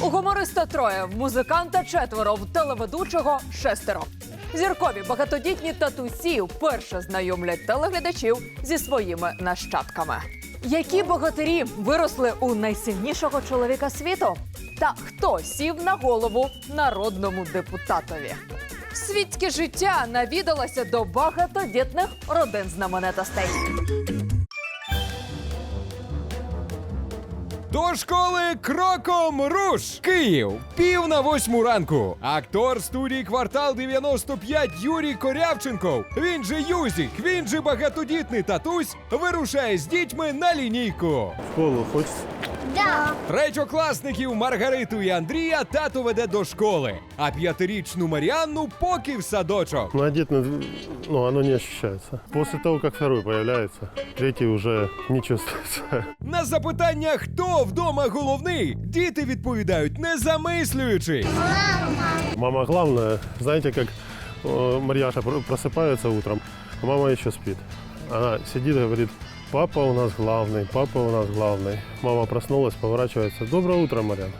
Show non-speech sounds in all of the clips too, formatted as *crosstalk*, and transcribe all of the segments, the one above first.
У гумориста троє, в музиканта четверо, в телеведучого шестеро. Зіркові багатодітні татусі вперше знайомлять телеглядачів зі своїми нащадками. Які богатирі виросли у найсильнішого чоловіка світу? Та хто сів на голову народному депутатові? Світське життя навідалося до багатодітних родин знаменитостей. До школи кроком руш! Київ! Пів на восьму ранку. Актор студії квартал 95 Юрій Корявченков. Він же Юзік, він же багатодітний татусь, вирушає з дітьми на лінійку. В школу хочется? Третьокласників Маргариту і Андрія тато веде до школи, а п'ятирічну Маріанну поки в садочок. Но одет, на- ну, оно не ощущается. После того, как второй появляется, третий уже не чувствуется. На запитання, хто вдома головний, діти відповідають, не замислюючись. Мама главная, знаете, как э, Марьяша про- утром, а мама еще спит. Она сидит и говорит, папа у нас главный, папа у нас главный. Мама проснулась, поворачивается, доброе утро, Марьяна.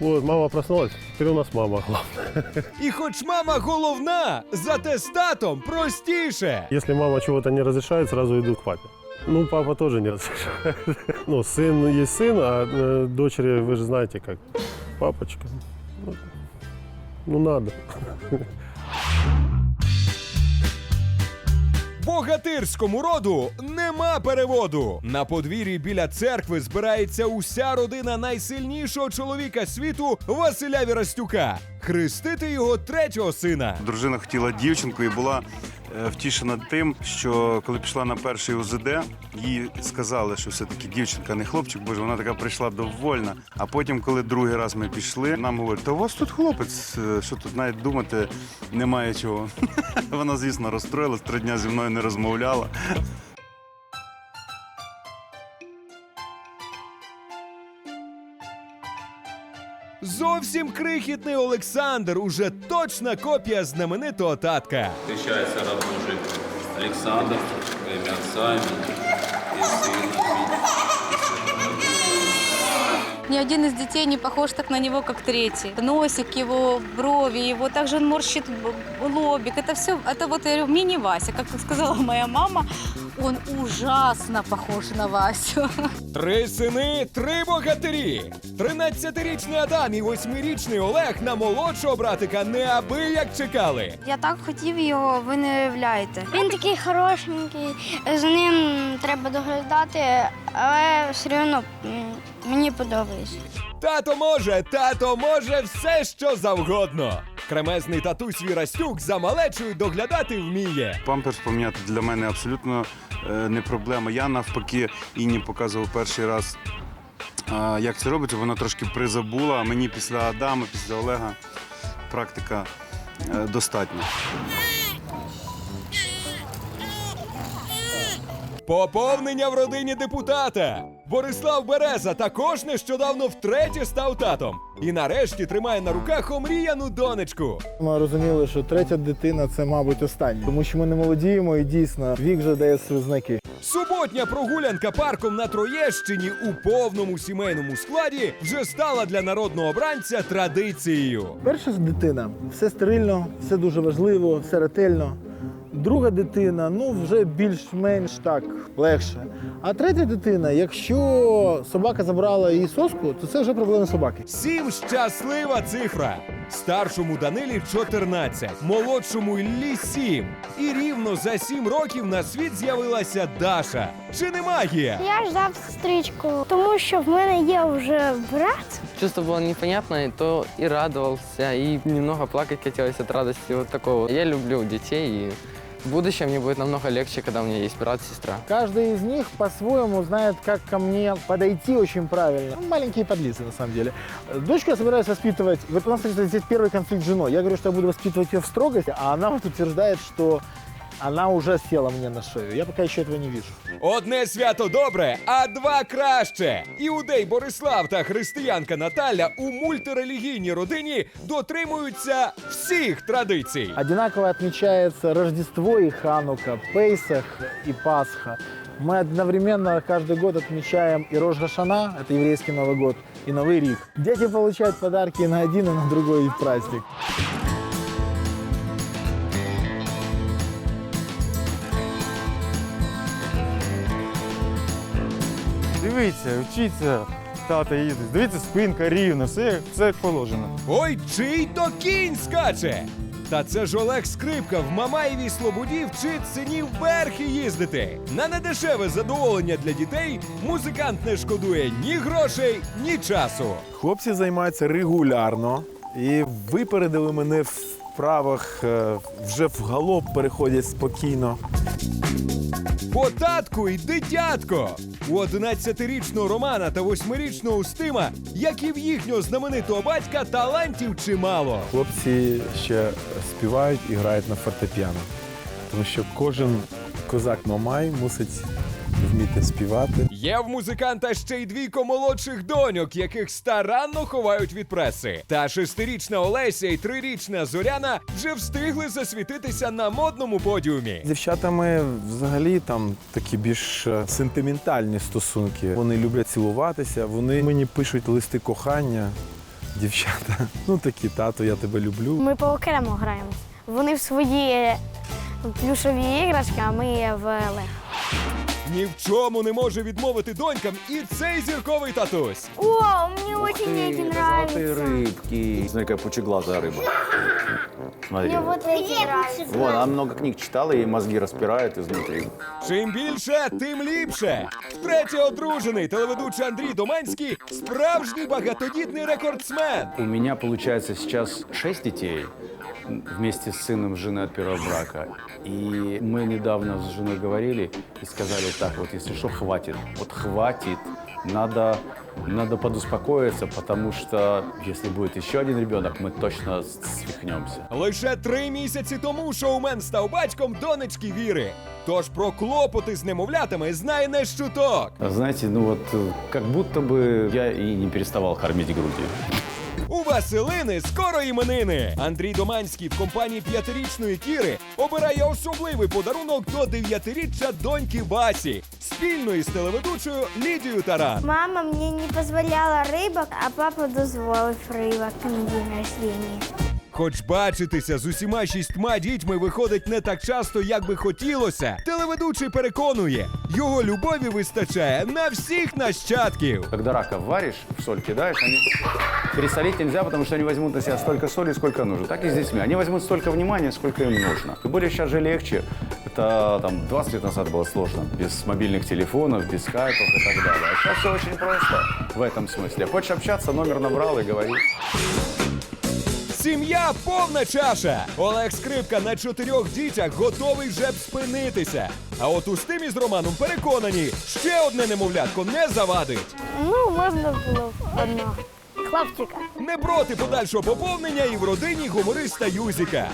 Вот, мама проснулась, теперь у нас мама главная. І хоч мама головна, зате з татом простіше. Если мама чего-то не разрешает, сразу иду к папе. Ну, папа тоже не разрешает. Ну, сын есть сын, а э, дочери, вы же знаете, как папочка. Ну, Ну, надо. Богатирському роду нема переводу. На подвір'ї біля церкви збирається уся родина найсильнішого чоловіка світу Василя Вірастюка. Хрестити його третього сина. Дружина хотіла дівчинку і була втішена тим, що коли пішла на перший УЗД, їй сказали, що все-таки дівчинка, не хлопчик, боже, вона така прийшла довольна. А потім, коли другий раз ми пішли, нам говорять, та у вас тут хлопець, е, що тут навіть думати немає чого. *laughs* Вона, звісно, розстроїлась, три дня зі мною не розмовляла. Зовсім крихітний Олександр уже точна копія знаменитого татка. Встречается радужий Александр во имя Отца и Сына. Ни один из детей не похож так на него, как третий. Носик его, брови его, также он морщит б- лобик. Это все, это вот я говорю, мини-Вася. Как сказала моя мама, он ужасно похож на Васю. Три сини, три богатирі. 13-річний Адам і 8-річний Олег на молодшого братика неабияк чекали. Я так хотів його, ви не уявляєте. Він такий хорошенький, за ним треба доглядати, але все одно мені подобається. Тато може, тато може все, що завгодно. Кремезний татусь Вірастюк за малечою доглядати вміє. Памперс поміняти для мене абсолютно е, не проблема. Я навпаки Інні показував перший раз, е, як це робиться. Вона трошки призабула, а мені після Адама, після Олега практика е, достатня. Поповнення в родині депутата. Борислав Береза також нещодавно втретє став татом. І нарешті тримає на руках омріяну донечку. Ми розуміли, що третя дитина це, мабуть, остання, тому що ми не молодіємо і дійсно вік вже дає свої знаки. Суботня прогулянка парком на Троєщині у повному сімейному складі вже стала для народного обранця традицією. Перша дитина все стерильно, все дуже важливо, все ретельно. Друга дитина, ну вже більш-менш так легше. А третя дитина, якщо собака забрала її соску, то це вже проблеми собаки. Сім щаслива цифра. Старшому Данилі 14, молодшому Іллі 7. І рівно за 7 років на світ з'явилася Даша. Чи не магія? Я ждав сестричку, тому що в мене є вже брат. Чувство было непонятное, то и радовался, и немного плакать хотелось от радости вот такого. Я люблю детей, и в будущем мне будет намного легче, когда у меня есть брат, сестра. Каждый из них по-своему знает, как ко мне подойти очень правильно. Ну, Маленькие подлизы, на самом деле. Дочку я собираюсь воспитывать. Вот у нас, кстати, здесь первый конфликт с женой. Я говорю, что я буду воспитывать ее в строгости, а она вот утверждает, что она уже села мне на шею. Я пока еще этого не вижу. Одне свято добре, а два краще. Іудей Борислав та християнка Наталя у мультирелігійній родині дотримуються всіх традицій. Одинаково отмечается Рождество и Ханука, Пейсах и Пасха. Мы одновременно каждый год отмечаем и Рож Гашана, это еврейский Новый год, и Новый Рик. Дети получают подарки и на один, и на другой праздник. Дивіться, вчіться, тата їздить. Дивіться, спинка рівна, все, все як положено. Ой, чий то кінь скаче! Та це ж Олег Скрипка в Мамаєвій Слободі вчить синів верхи їздити. На недешеве задоволення для дітей музикант не шкодує ні грошей, ні часу. Хлопці займаються регулярно і випередили мене в вправах, е, вже в галоп переходять спокійно. По татку й дитятко. У 11-річного Романа та 8-річного Устима, як і в їхнього знаменитого батька, талантів чимало. Хлопці ще співають і грають на фортепіано. Тому що кожен козак Мамай мусить вміти співати. Є в музиканта ще й двійко молодших доньок, яких старанно ховають від преси. Та шестирічна Олеся і трирічна Зоряна вже встигли засвітитися на модному подіумі. З дівчатами взагалі там такі більш е, сентиментальні стосунки. Вони люблять цілуватися, вони мені пишуть листи кохання. Дівчата, *laughs* ну такі тато, я тебе люблю. Ми по окремо граємо. Вони в свої плюшові іграшки, а ми в лего. Ні в чому не може відмовити донькам і цей зірковий татусь. О, мені дуже эти нравятся. рыбки. Смотри, какая пучеглазая рыба. Смотри. Мне вот эти нравятся. Вон, она много книг читала и мозги распирает изнутри. Чим більше, тим ліпше. Втретє одружений телеведучий Андрій Доманський справжній багатодітний рекордсмен. У меня получается сейчас шесть детей м, вместе с сыном жены от первого брака. И мы недавно с женой говорили и сказали так, вот если что, хватит. Вот хватит. Надо, надо подуспокоиться, потому что если будет еще один ребенок, мы точно с- свихнемся. Лише три місяці тому шоумен став батьком донечки Віри. Тож про клопоти з немовлятами знає не щуток. Знаете, ну вот э, как будто бы я и не переставал кормить грудью. У Василини скоро іменини. Андрій Доманський в компанії п'ятирічної Кіри обирає особливий подарунок до дев'ятиріччя доньки Васі, спільної з телеведучою Лідією Таран. Мама мені не дозволяла рибок, а папа дозволив рибок на день рождения Хоч бачитися з усіма шістьма дітьми виходить не так часто, як би хотілося. Телеведучий переконує, його любові вистачає на всіх нащадків. Когда раков варишь, в соль кидаешь, они... Пересолить нельзя, потому что они возьмут на себя столько соли, сколько нужно. Так и с детьми. Они возьмут столько внимания, сколько им нужно. Тем более сейчас же легче. Это там 20 лет назад было сложно. Без мобильных телефонов, без скайпов и так далее. А сейчас все очень просто в этом смысле. Хочешь общаться, номер набрал и говори. Сім'я повна чаша. Олег Скрипка на чотирьох дітях готовий вже б спинитися. А от у стимі із Романом переконані, ще одне немовлятко не завадить. Ну, можна було б одного. Хлопчика. Не проти подальшого поповнення і в родині гумориста Юзіка.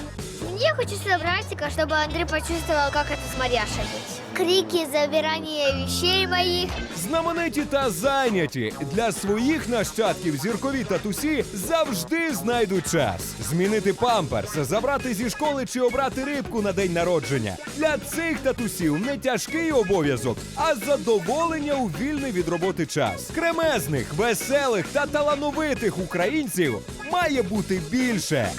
Мне хочется братика, чтобы Андрей почувствовал, как это с Марьяшей быть. Крики, забирание вещей моих. Знамениті та зайняті для своїх нащадків зіркові татусі завжди знайдуть час змінити памперс, забрати зі школи чи обрати рибку на день народження. Для цих татусів не тяжкий обов'язок, а задоволення у вільний від роботи час. Кремезних, веселих та талановитих українців має бути більше.